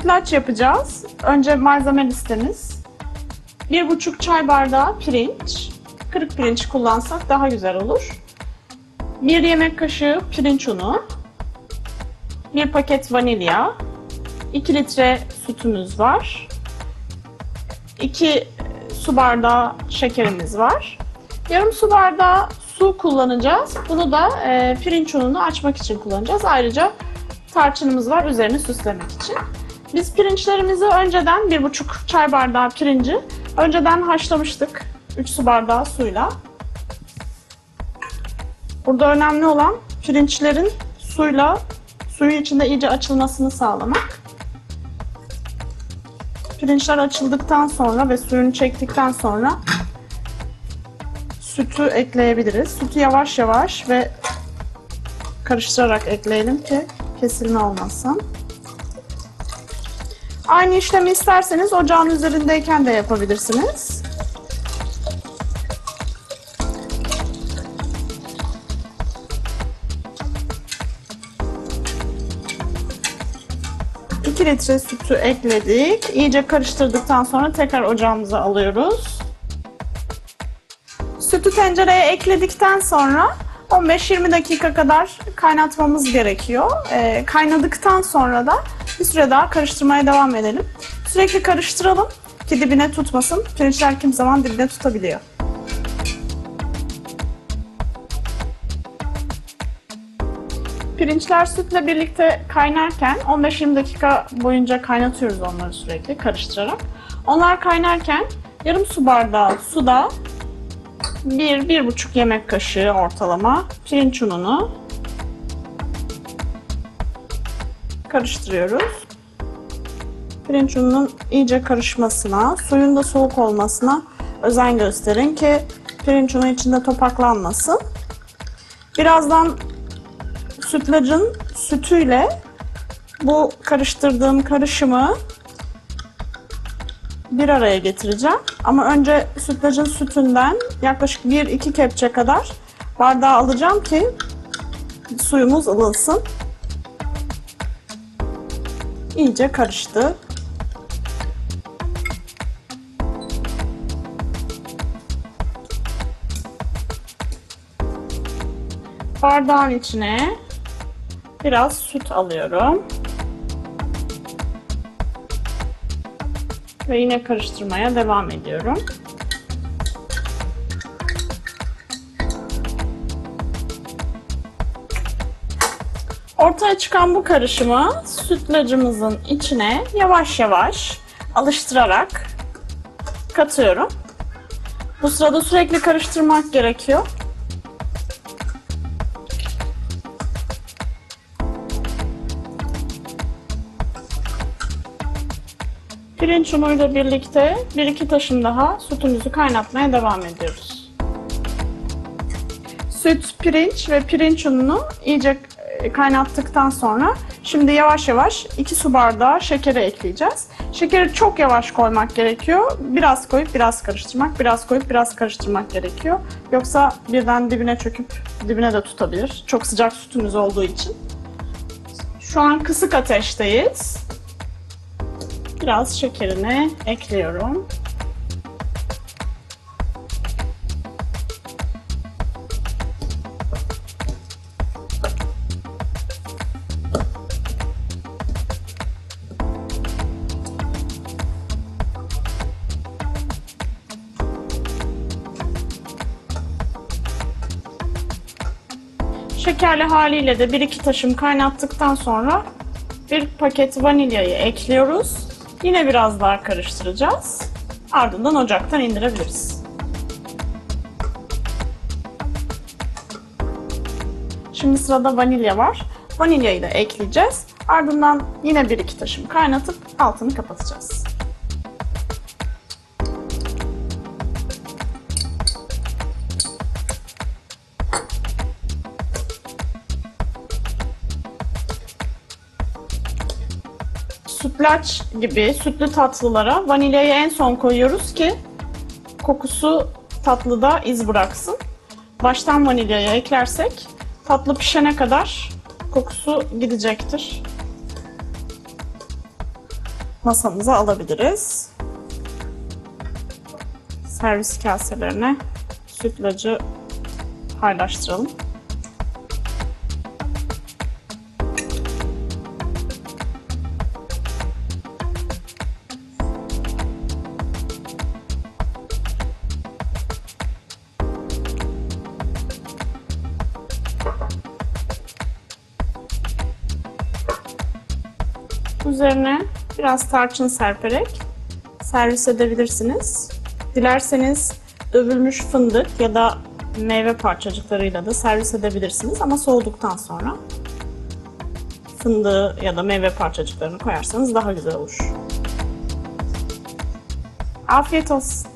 sütlaç yapacağız. Önce malzeme listemiz. 1,5 çay bardağı pirinç. Kırık pirinç kullansak daha güzel olur. 1 yemek kaşığı pirinç unu. 1 paket vanilya. 2 litre sütümüz var. 2 su bardağı şekerimiz var. Yarım su bardağı su kullanacağız. Bunu da e, pirinç ununu açmak için kullanacağız. Ayrıca tarçınımız var üzerini süslemek için. Biz pirinçlerimizi önceden 1,5 çay bardağı pirinci önceden haşlamıştık. 3 su bardağı suyla. Burada önemli olan pirinçlerin suyla suyu içinde iyice açılmasını sağlamak. Pirinçler açıldıktan sonra ve suyunu çektikten sonra sütü ekleyebiliriz. Sütü yavaş yavaş ve karıştırarak ekleyelim ki kesilme olmasın. Aynı işlemi isterseniz ocağın üzerindeyken de yapabilirsiniz. İki litre sütü ekledik. İyice karıştırdıktan sonra tekrar ocağımıza alıyoruz. Sütü tencereye ekledikten sonra 15-20 dakika kadar kaynatmamız gerekiyor. Ee, kaynadıktan sonra da bir süre daha karıştırmaya devam edelim. Sürekli karıştıralım ki dibine tutmasın. Pirinçler kim zaman dibine tutabiliyor. Pirinçler sütle birlikte kaynarken 15-20 dakika boyunca kaynatıyoruz onları sürekli karıştırarak. Onlar kaynarken yarım su bardağı suda 1-1,5 yemek kaşığı ortalama pirinç ununu karıştırıyoruz. Pirinç ununun iyice karışmasına, suyun da soğuk olmasına özen gösterin ki pirinç unu içinde topaklanmasın. Birazdan sütlacın sütüyle bu karıştırdığım karışımı bir araya getireceğim. Ama önce sütlacın sütünden yaklaşık 1-2 kepçe kadar bardağa alacağım ki suyumuz ılınsın. İyice karıştı. Bardağın içine biraz süt alıyorum. Ve yine karıştırmaya devam ediyorum. Ortaya çıkan bu karışımı sütlacımızın içine yavaş yavaş alıştırarak katıyorum. Bu sırada sürekli karıştırmak gerekiyor. Pirinç unuyla birlikte bir iki taşım daha sütümüzü kaynatmaya devam ediyoruz. Süt, pirinç ve pirinç ununu iyice kaynattıktan sonra şimdi yavaş yavaş 2 su bardağı şekeri ekleyeceğiz. Şekeri çok yavaş koymak gerekiyor. Biraz koyup biraz karıştırmak, biraz koyup biraz karıştırmak gerekiyor. Yoksa birden dibine çöküp dibine de tutabilir. Çok sıcak sütümüz olduğu için. Şu an kısık ateşteyiz. Biraz şekerini ekliyorum. Şekerli haliyle de bir iki taşım kaynattıktan sonra bir paket vanilyayı ekliyoruz. Yine biraz daha karıştıracağız. Ardından ocaktan indirebiliriz. Şimdi sırada vanilya var. Vanilyayı da ekleyeceğiz. Ardından yine bir iki taşım kaynatıp altını kapatacağız. Sütlaç gibi sütlü tatlılara vanilyayı en son koyuyoruz ki kokusu tatlıda iz bıraksın. Baştan vanilyayı eklersek tatlı pişene kadar kokusu gidecektir. masamıza alabiliriz. Servis kaselerine sütlacı paylaştıralım. Üzerine biraz tarçın serperek servis edebilirsiniz. Dilerseniz dövülmüş fındık ya da meyve parçacıklarıyla da servis edebilirsiniz ama soğuduktan sonra fındığı ya da meyve parçacıklarını koyarsanız daha güzel olur. Afiyet olsun.